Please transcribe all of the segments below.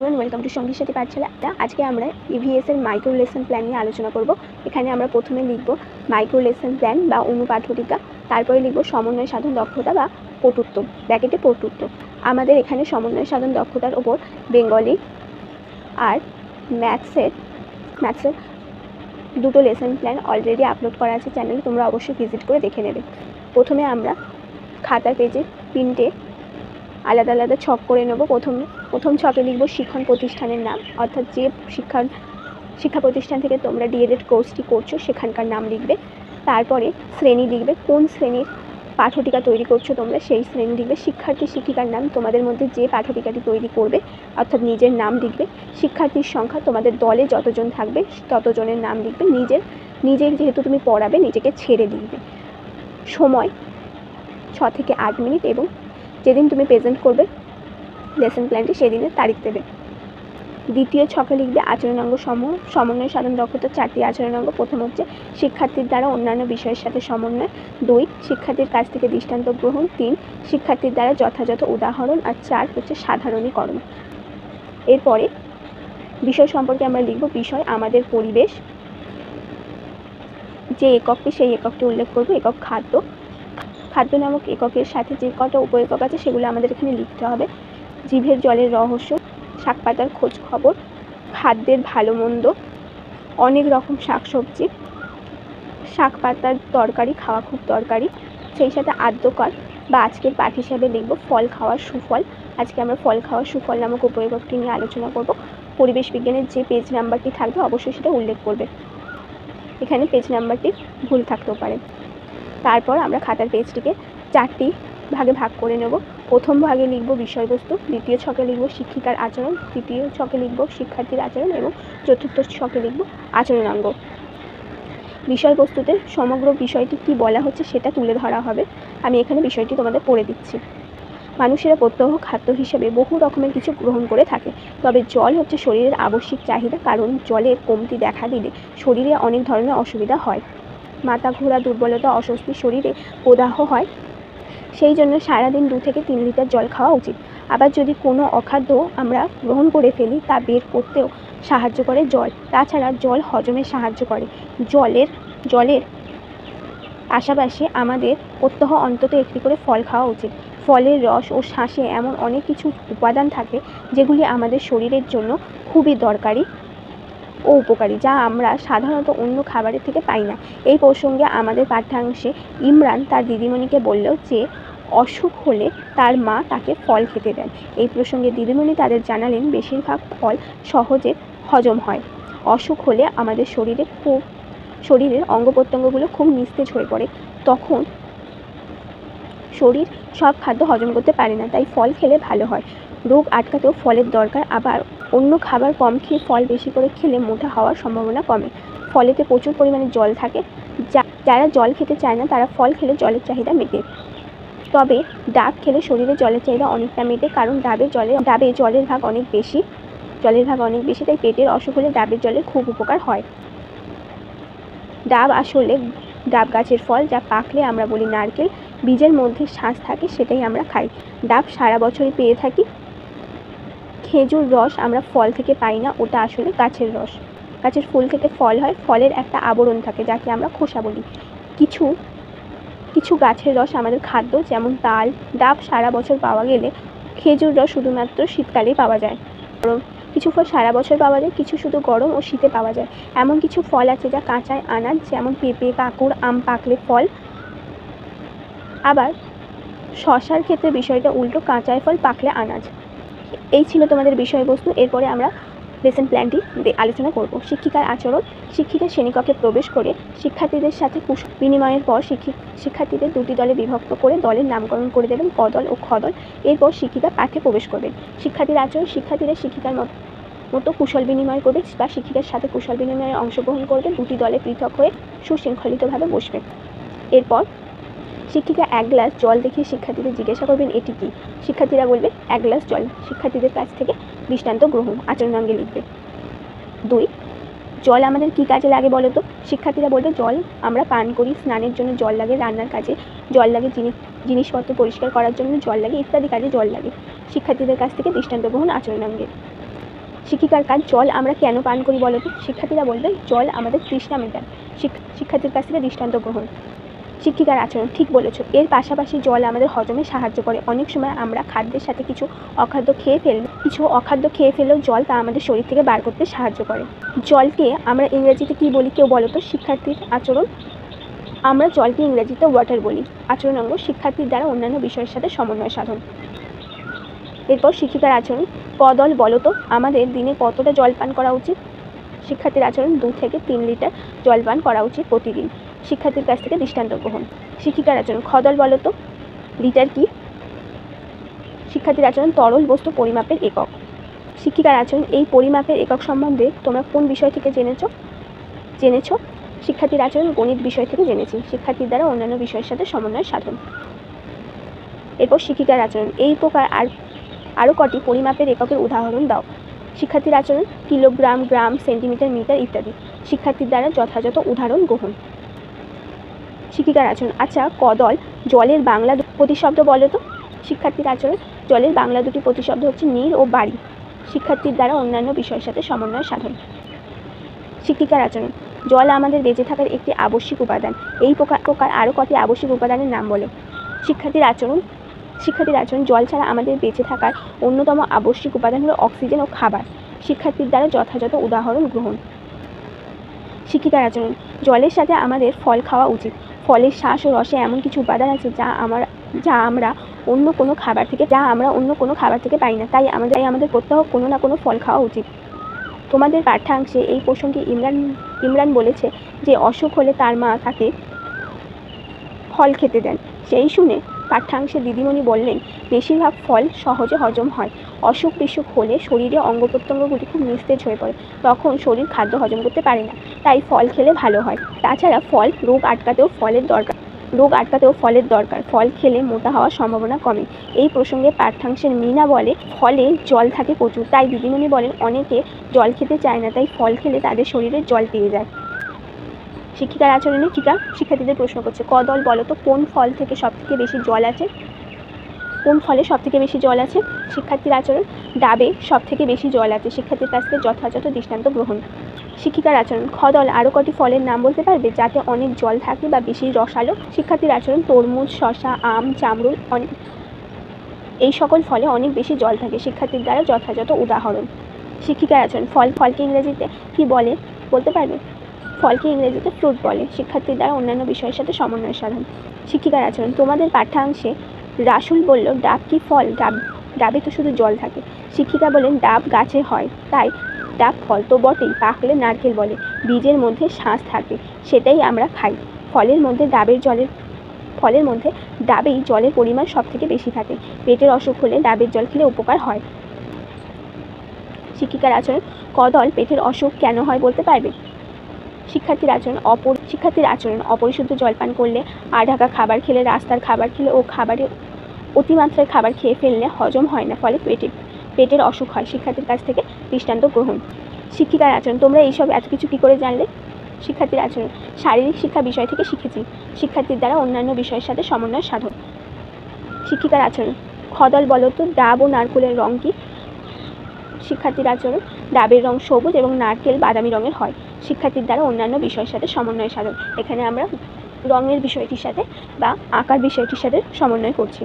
Welcome to সঙ্গীর সাথে পাঠশালা আজকে আমরা ইভিএস এর মাইক্রো লেসন প্ল্যান নিয়ে আলোচনা করব। এখানে আমরা প্রথমে লিখব মাইক্রো লেসন প্ল্যান বা অনুপাঠটিকা, তারপরে লিখব সমন্বয় সাধন দক্ষতা বা পটুত্ব ব্র্যাকেটে পটুত্ব আমাদের এখানে সমন্বয় সাধন দক্ষতার ওপর বেঙ্গলি আর ম্যাথসের ম্যাথসের দুটো লেসন প্ল্যান অলরেডি আপলোড করা আছে চ্যানেলে তোমরা অবশ্যই ভিজিট করে দেখে নেবে। প্রথমে আমরা খাতার পেজে তিনটে আলাদা আলাদা ছক করে নেব। প্রথম প্রথম ছকে লিখব শিক্ষণ প্রতিষ্ঠানের নাম। অর্থাৎ যে শিক্ষা শিক্ষা প্রতিষ্ঠান থেকে তোমরা ডিএডএড কোর্সটি করছ, সেখানকার নাম লিখবে। তারপরে শ্রেণি লিখবে। কোন শ্রেণির পাঠটিকা তৈরি করছ তোমরা, সেই শ্রেণি লিখবে। শিক্ষার্থী শিক্ষিকার নাম তোমাদের মধ্যে যে পাঠটিকাটি তৈরি করবে, অর্থাৎ নিজের নাম লিখবে। শিক্ষার্থীর সংখ্যা তোমাদের দলে যতজন থাকবে, ততজনের নাম লিখবে। নিজের নিজের যেহেতু তুমি পড়াবে, নিজেকে ছেড়ে লিখবে সময়, ছ থেকে আট মিনিট এবং যেদিন তুমি প্রেজেন্ট করবে লেসন প্ল্যানটি সেদিনের তারিখ দেবে। দ্বিতীয় ছকে লিখবে আচরণাঙ্গ সমূহ সমন্বয় সাধন দক্ষতার চারটি আচরণাঙ্গ। প্রথম হচ্ছে শিক্ষার্থীর দ্বারা অন্যান্য বিষয়ের সাথে সমন্বয়। দুই, শিক্ষার্থীর কাছ থেকে দৃষ্টান্ত গ্রহণ। তিন, শিক্ষার্থীর দ্বারা যথাযথ উদাহরণ। আর চার হচ্ছে সাধারণীকরণ। এরপরে বিষয় সম্পর্কে আমরা লিখব বিষয়, আমাদের পরিবেশ। যে এককটি সেই এককটি উল্লেখ করব, একক খাদ্য। খাদ্য নামক এককের সাথে যে কটা উপ একক আছে, সেগুলো আমাদের এখানে লিখতে হবে। জিভের জলের রহস্য, শাক পাতার খোঁজ খবর, খাদ্যের ভালো মন্দ, অনেক রকম শাকসবজি, শাক পাতার তরকারি, খাওয়া খুব দরকারি। সেই সাথে আদ্যকর বা আজকের পাঠ হিসাবে লিখব ফল খাওয়ার সুফল। আজকে আমরা ফল খাওয়ার সুফল নামক উপয়োগটি নিয়ে আলোচনা করব। পরিবেশ বিজ্ঞানের যে পেজ নাম্বারটি থাকবে, অবশ্যই সেটা উল্লেখ করবে। এখানে পেজ নাম্বারটি ভুল থাকতেও পারে। তারপর আমরা খাতার পেজটিকে চারটি ভাগে ভাগ করে নেব। প্রথম ভাগে লিখব বিষয়বস্তু, দ্বিতীয় ছকে লিখব শিক্ষিকার আচরণ, তৃতীয় ছকে লিখব শিক্ষার্থীর আচরণ এবং চতুর্থ ছকে লিখব আচরণাঙ্গ। বিষয়বস্তুতে সমগ্র বিষয়টি কী বলা হচ্ছে সেটা তুলে ধরা হবে। আমি এখানে বিষয়টি তোমাদের পড়ে দিচ্ছি। মানুষেরা প্রত্যহ খাদ্য হিসেবে বহু রকমের কিছু গ্রহণ করে থাকে। তবে জল হচ্ছে শরীরের আবশ্যিক চাহিদা, কারণ জলের কমতি দেখা দিলে শরীরে অনেক ধরনের অসুবিধা হয়। মাথা ঘোরা দুর্বলতা, অস্বস্তি শরীরে প্রদাহ হয়। সেই জন্য সারাদিন দু থেকে তিন লিটার জল খাওয়া উচিত। আবার যদি কোনো অখাদ্য আমরা গ্রহণ করে ফেলি, তা বের করতেও সাহায্য করে জল। তাছাড়া জল হজমে সাহায্য করে। জলের জলের পাশাপাশি আমাদের প্রত্যহ অন্তত একটি করে ফল খাওয়া উচিত। ফলের রস ও শ্বাসে এমন অনেক কিছু উপাদান থাকে, যেগুলি আমাদের শরীরের জন্য খুবই দরকারি। ও উপকারী, যা আমরা সাধারণত অন্য খাবারের থেকে পাই না। এই প্রসঙ্গে আমাদের পাঠ্যাংশে ইমরান তার দিদিমণিকে বলল যে অসুখ হলে তার মা তাকে ফল খেতে দেন। এই প্রসঙ্গে দিদিমণি তাদের জানালেন, বেশিরভাগ ফল সহজে হজম হয়। অসুখ হলে আমাদের শরীরে খুব, শরীরের অঙ্গ প্রত্যঙ্গগুলো খুব নিস্তেজ হয়ে পড়ে। তখন শরীর সব খাদ্য হজম করতে পারে না, তাই ফল খেলে ভালো হয়। রোগ আটকাতেও ফলের দরকার। আবার অন্য খাবার কম খেয়ে ফল বেশি করে খেলে মোটা হওয়ার সম্ভাবনা কমে। ফলেতে প্রচুর পরিমাণে জল থাকে। যারা জল খেতে চায় না, তারা ফল খেলে জলের চাহিদা মেটে। তবে ডাব খেলে শরীরে জলের চাহিদা অনেকটা মেটে, কারণ ডাবে জলে, ডাবে জলের ভাগ অনেক বেশি। জলের ভাগ অনেক বেশি, তাই পেটের অসুখ হলে ডাবের জলের খুব উপকার হয়। ডাব আসলে ডাব গাছের ফল, যা পাকলে আমরা বলি নারকেল। বীজের মধ্যে শ্বাস থাকে, সেটাই আমরা খাই। ডাব সারা বছরই পেয়ে থাকি। খেজুর রস আমরা ফল থেকে পাই না, ওটা আসলে গাছের রস। গাছের ফুল থেকে ফল হয়, ফলের একটা আবরণ থাকে যাকে আমরা খোসা বলি। কিছু কিছু গাছের রস আমাদের খাদ্য, যেমন তাল ডাব সারা বছর পাওয়া গেলে খেজুর রস শুধুমাত্র শীতকালেই পাওয়া যায়। কিছু ফল সারা বছর পাওয়া যায়, কিছু শুধু গরম ও শীতে পাওয়া যায়। এমন কিছু ফল আছে যা কাঁচায় আনাজ, যেমন পেঁপে কাঁকুড় আম পাকলে ফল। আবার শশার ক্ষেত্রে বিষয়টা উল্টো, কাঁচায় ফল পাকলে আনাজ। এই ছিল তোমাদের বিষয়বস্তু। এরপরে আমরা লেসন প্ল্যানটি আলোচনা করব। শিক্ষিকার আচরণ, শিক্ষিকা শ্রেণীকক্ষে প্রবেশ করে শিক্ষার্থীদের সাথে কুশ বিনিময়ের পর শিক্ষিক শিক্ষার্থীদের দুটি দলে বিভক্ত করে দলের নামকরণ করে দেবেন কদল ও খদল। এরপর শিক্ষিকা পাঠে প্রবেশ করবেন। শিক্ষার্থীর আচরণ, শিক্ষার্থীরা শিক্ষিকার মতো মতো কুশল বিনিময় করবে বা শিক্ষিকার সাথে কুশল বিনিময়ে অংশগ্রহণ করবে। দুটি দলে পৃথক হয়ে সুশৃঙ্খলিতভাবে বসবে। এরপর শিক্ষিকা এক গ্লাস জল দেখিয়ে শিক্ষার্থীদের জিজ্ঞাসা করবেন, এটি কী? শিক্ষার্থীরা বলবে এক গ্লাস জল। শিক্ষার্থীদের কাছ থেকে দৃষ্টান্ত গ্রহণ, আচরণাঙ্গে লিখবে। দুই, জল আমাদের কী কাজে লাগে বলো তো? শিক্ষার্থীরা বলবে, জল আমরা পান করি, স্নানের জন্য জল লাগে, রান্নার কাজে জল লাগে, জিনিস, জিনিসপত্র পরিষ্কার করার জন্য জল লাগে, ইত্যাদি কাজে জল লাগে। শিক্ষার্থীদের কাছ থেকে দৃষ্টান্ত গ্রহণ, আচরণাঙ্গে। শিক্ষিকার কাজ, জল আমরা কেন পান করি বলো তো? শিক্ষার্থীরা বলবে, জল আমাদের তৃষ্ণা শিক- শিক্ষার্থীর কাছ থেকে দৃষ্টান্ত গ্রহণ। শিক্ষিকার আচরণ, ঠিক বলেছ। এর পাশাপাশি জল আমাদের হজমে সাহায্য করে। অনেক সময় আমরা খাদ্যের সাথে কিছু অখাদ্য খেয়ে ফেললে কিছু অখাদ্য খেয়ে ফেলেও জল তা আমাদের শরীর থেকে বার করতে সাহায্য করে। জলকে আমরা ইংরেজিতে কী বলি, কেউ বলো তো? শিক্ষার্থীর আচরণ। আমরা জলকে ইংরেজিতে ওয়াটার বলি। আচরণ অঙ্গ শিক্ষার্থীর দ্বারা অন্যান্য বিষয়ের সাথে সমন্বয় সাধন। এরপর শিক্ষিকার আচরণ। কদল, বলো তো? আমাদের দিনে কতটা জল পান করা উচিত? শিক্ষার্থীর আচরণ দু থেকে তিন লিটার জল পান করা উচিত প্রতিদিন। শিক্ষার্থীর কাছ থেকে দৃষ্টান্ত গ্রহণ। শিক্ষিকার আচরণ, খদল বলো তো। লিটার কি? শিক্ষার্থীর আচরণ, তরল বস্তু পরিমাপের একক। শিক্ষিকার আচরণ, এই পরিমাপের একক সম্বন্ধে তোমরা কোন বিষয় থেকে জেনেছ? জেনেছ? শিক্ষার্থীর আচরণ গণিত বিষয় থেকে জেনেছি। শিক্ষার্থীর দ্বারা অন্যান্য বিষয়ের সাথে সমন্বয় সাধন। এরপর শিক্ষিকার আচরণ, এই প্রকার আর, আরও কটি পরিমাপের এককের উদাহরণ দাও। শিক্ষার্থীর আচরণ, কিলোগ্রাম, গ্রাম, সেন্টিমিটার, মিটার ইত্যাদি। শিক্ষার্থীর দ্বারা যথাযথ উদাহরণ গ্রহণ। শিক্ষিকার আচরণ। আচ্ছা কদল জলের বাংলা প্রতিশব্দ বলো তো। শিক্ষার্থীর আচরণ। জলের বাংলা দুটি প্রতিশব্দ হচ্ছে নীর ও বাড়ি। শিক্ষার্থীর দ্বারা অন্যান্য বিষয়ের সাথে সমন্বয় সাধন। শিক্ষিকার আচরণ। জল আমাদের বেঁচে থাকার একটি আবশ্যিক উপাদান। এই প্রকার প্রকার আরও কটি আবশ্যিক উপাদানের নাম বলো। শিক্ষার্থীর আচরণ। শিক্ষার্থীর আচরণ, জল ছাড়া আমাদের বেঁচে থাকার অন্যতম আবশ্যিক উপাদান হলো অক্সিজেন ও খাবার। শিক্ষার্থীর দ্বারা যথাযথ উদাহরণ গ্রহণ। শিক্ষিকার আচরণ। জলের সাথে আমাদের ফল খাওয়া উচিত। ফলের শ্বাস ও রসে এমন কিছু উপাদান আছে যা আমার, যা আমরা অন্য কোনো খাবার থেকে, যা আমরা অন্য কোনো খাবার থেকে পাই না। তাই আমাদের তাই আমাদের প্রত্যহ কোনো না কোনো ফল খাওয়া উচিত। তোমাদের পাঠ্যাংশে এই প্রসঙ্গে ইমরান ইমরান বলেছে যে, অসুখ হলে তার মা তাকে ফল খেতে দেন। সেই শুনে পাঠ্যাংশে দিদিমণি বললেন, বেশিরভাগ ফল সহজে হজম হয়। অসুখ বিসুখ হলে শরীরে অঙ্গ প্রত্যঙ্গগুলি খুব নিস্তেজ হয়ে পড়ে। তখন শরীর খাদ্য হজম করতে পারে না। তাই ফল খেলে ভালো হয়। তাছাড়া ফল রোগ আটকাতেও ফলের দরকার। রোগ আটকাতেও ফলের দরকার। ফল খেলে মোটা হওয়ার সম্ভাবনা কমে। এই প্রসঙ্গে পাঠ্যাংশের মিনা বলে, ফলে জল থাকে প্রচুর। তাই দিদিমণি বলেন, অনেকে জল খেতে চায় না, তাই ফল খেলে তাদের শরীরে জল পেয়ে যায়। শিক্ষিকার আচরণে টিকা শিক্ষার্থীদের প্রশ্ন করছে কদল বলো তো, কোন ফল থেকে সব থেকে বেশি জল আছে? কোন ফলে সব থেকে বেশি জল আছে? শিক্ষার্থীর আচরণ, ডাবে সব থেকে বেশি জল আছে। শিক্ষার্থীর কাছ থেকে যথাযথ দৃষ্টান্ত গ্রহণ। শিক্ষিকার আচরণ খদল আরও কটি ফলের নাম বলতে পারবে যাতে অনেক জল থাকে বা বেশি রসালো? শিক্ষার্থীর আচরণ, তরমুজ শশা আম জামরুল অনেক এই সকল ফলে অনেক বেশি জল থাকে। শিক্ষার্থীর দ্বারা যথাযথ উদাহরণ। শিক্ষিকার আচরণ, ফল, ফলকে ইংরেজিতে কি বলে? বলতে পারবে? ফলকে ইংরেজিতে ফ্রুট বলে। শিক্ষার্থীর দ্বারা অন্যান্য বিষয়ের সাথে সমন্বয় সাধন। শিক্ষিকার আচরণ। তোমাদের পাঠ্যাংশে রাসুল বলল, ডাব কি ফল? ডাব, ডাবে তো শুধু জল থাকে। শিক্ষিকা বলেন, ডাব গাছে হয়, তাই ডাব ফল তো বটেই, পাকলে নারকেল বলে। বীজের মধ্যে শ্বাস থাকে, সেটাই আমরা খাই। ফলের মধ্যে ডাবের জলের, ফলের মধ্যে ডাবেই জলের পরিমাণ সব থেকে বেশি থাকে। পেটের অসুখ হলে ডাবের জল খেলে উপকার হয়। শিক্ষিকার আচরণ, কদল পেটের অসুখ কেন হয় বলতে পারবে? শিক্ষার্থীর আচরণ অপর শিক্ষার্থীর আচরণ অপরিশুদ্ধ জলপান করলে আঢাকা খাবার খেলে, রাস্তার খাবার খেলে ও খাবারে অতিমাত্রায় খাবার খেয়ে ফেললে হজম হয় না, ফলে পেটে পেটের অসুখ হয়। শিক্ষার্থীর কাছ থেকে দৃষ্টান্ত গ্রহণ। শিক্ষিকার আচরণ, তোমরা এইসব এত কিছু কী করে জানলে? শিক্ষার্থীর আচরণ। শারীরিক শিক্ষা বিষয় থেকে শিখেছি। শিক্ষার্থীর দ্বারা অন্যান্য বিষয়ের সাথে সমন্বয় সাধন। শিক্ষিকার আচরণ। খদল বলো তো ডাব ও নারকেলের রং কি? শিক্ষার্থীর আচরণ। ডাবের রং সবুজ এবং নারকেল বাদামি রঙের হয়। শিক্ষার্থীর দ্বারা অন্যান্য বিষয়ের সাথে সমন্বয় সাধন। এখানে আমরা রঙের বিষয়টির সাথে বা আঁকার বিষয়টির সাথে সমন্বয় করছি।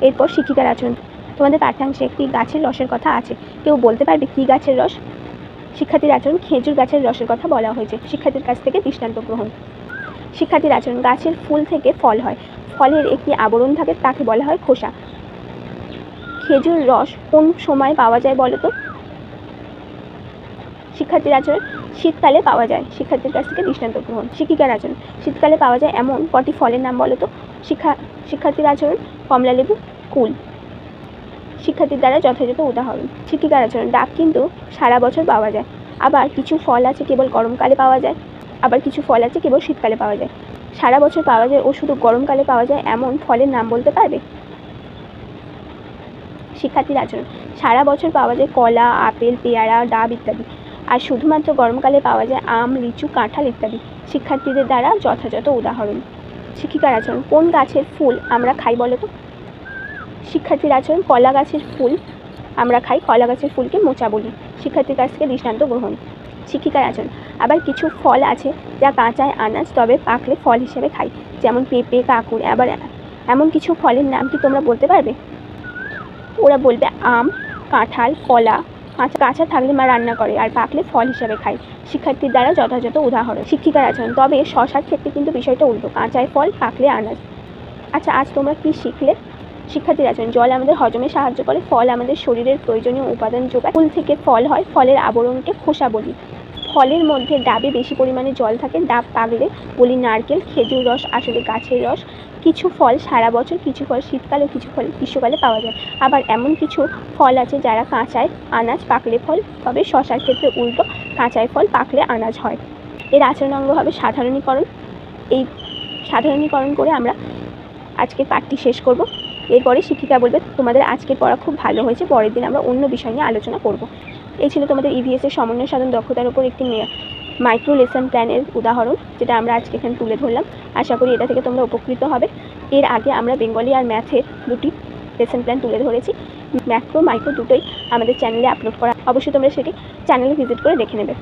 এরপর শিক্ষিকার আচরণ। তোমাদের পাঠ্যাংশে একটি গাছের রসের কথা আছে। কেউ বলতে পারবে কী গাছের রস? শিক্ষার্থীর আচরণ খেজুর গাছের রসের কথা বলা হয়েছে। শিক্ষার্থীর কাছ থেকে দৃষ্টান্ত গ্রহণ। শিক্ষার্থীর আচরণ গাছের ফুল থেকে ফল হয়। ফলের একটি আবরণ থাকে, তাকে বলা হয় খোসা। খেজুর রস কোন সময় পাওয়া যায় বলো তো? শিক্ষার্থীর আচরণ শীতকালে পাওয়া যায় শিক্ষার্থীর কাছ থেকে দৃষ্টান্ত গ্রহণ। শিক্ষিকার আচরণ শীতকালে পাওয়া যায় এমন কটি ফলের নাম বলো তো? শিক্ষা, শিক্ষার্থীর আচরণ কমলালেবু কুল। শিক্ষার্থীর দ্বারা যথাযথ উদাহরণ। শিক্ষিকার আচরণ ডাক কিন্তু সারা বছর পাওয়া যায়। আবার কিছু ফল আছে কেবল গরমকালে পাওয়া যায়, আবার কিছু ফল আছে কেবল শীতকালে পাওয়া যায়। সারা বছর পাওয়া যায় ও শুধু গরমকালে পাওয়া যায় এমন ফলের নাম বলতে পারবে? শিক্ষার্থীর আচরণ সারা বছর পাওয়া যায় কলা, আপেল, পেয়ারা, ডাব ইত্যাদি। আর শুধুমাত্র গরমকালে পাওয়া যায় আম, লিচু, কাঁঠাল ইত্যাদি। শিক্ষার্থীদের দ্বারা যথাযথ উদাহরণ। শিক্ষিকার আচরণ, কোন গাছের ফুল আমরা খাই বলো তো শিক্ষার্থীর আচরণ, কলা গাছের ফুল আমরা খাই, কলা গাছের ফুলকে মোচা বলি। শিক্ষার্থীর কাছ থেকে দৃষ্টান্ত গ্রহণ। শিক্ষিকার আচরণ, আবার কিছু ফল আছে যা কাঁচায় আনাজ, তবে পাকলে ফল হিসেবে খাই। যেমন পেঁপে কাকুর আবার এমন কিছু ফলের নাম কি তোমরা বলতে পারবে? ওরা বলবে আম, কাঁঠাল, কলা কাঁচা কাঁচা থাকলে মা রান্না করে আর পাকলে ফল হিসাবে খায়। শিক্ষার্থীর দ্বারা যথাযথ উদাহরণ। শিক্ষিকার আচরণ। তবে শশার ক্ষেত্রে কিন্তু বিষয়টা উল্টো। কাঁচায় ফল পাকলে আনাজ। আচ্ছা আজ তোমরা কি শিখলে? শিক্ষার্থীর আচরণ। জল আমাদের হজমে সাহায্য করে, ফল আমাদের শরীরের প্রয়োজনীয় উপাদান যোগায়। ফুল থেকে ফল হয়, ফলের আবরণকে খোসা বলি। ফলের মধ্যে ডাবে বেশি পরিমাণে জল থাকে, ডাব পাকলে বলি নারকেল, খেজুর রস, আসলে গাছের রস। কিছু ফল সারা বছর, কিছু ফল শীতকালে, কিছু ফল গ্রীষ্মকালে পাওয়া যায়। আবার এমন কিছু ফল আছে যারা কাঁচায় আনাজ পাকলে ফল, তবে শশার ক্ষেত্রে উল্টো কাঁচায় ফল পাকলে আনাজ হয়। এর আচরণাঙ্গ হবে সাধারণীকরণ। এই সাধারণীকরণ করে আমরা আজকের পাঠটি শেষ করব। এরপরে শিক্ষিকা বলবে, তোমাদের আজকের পড়া খুব ভালো হয়েছে, পরের দিন আমরা অন্য বিষয় নিয়ে আলোচনা করব। এই ছিল তোমাদের ইভিএস এর সমন্বয় সাধন দক্ষতার উপর একটি মাইক্রো লেসন প্ল্যানের উদাহরণ, যেটা আমরা আজকে এখানে তুলে ধরলাম। আশা করি এটা থেকে তোমরা উপকৃত হবে। এর আগে আমরা বেঙ্গলি আর ম্যাথের দুটি লেসন প্ল্যান তুলে ধরেছি। ম্যাক্রো মাইক্রো দুটোই আমাদের চ্যানেলে আপলোড করা। অবশ্যই তোমরা সেটি চ্যানেলে ভিজিট করে দেখে নেবে।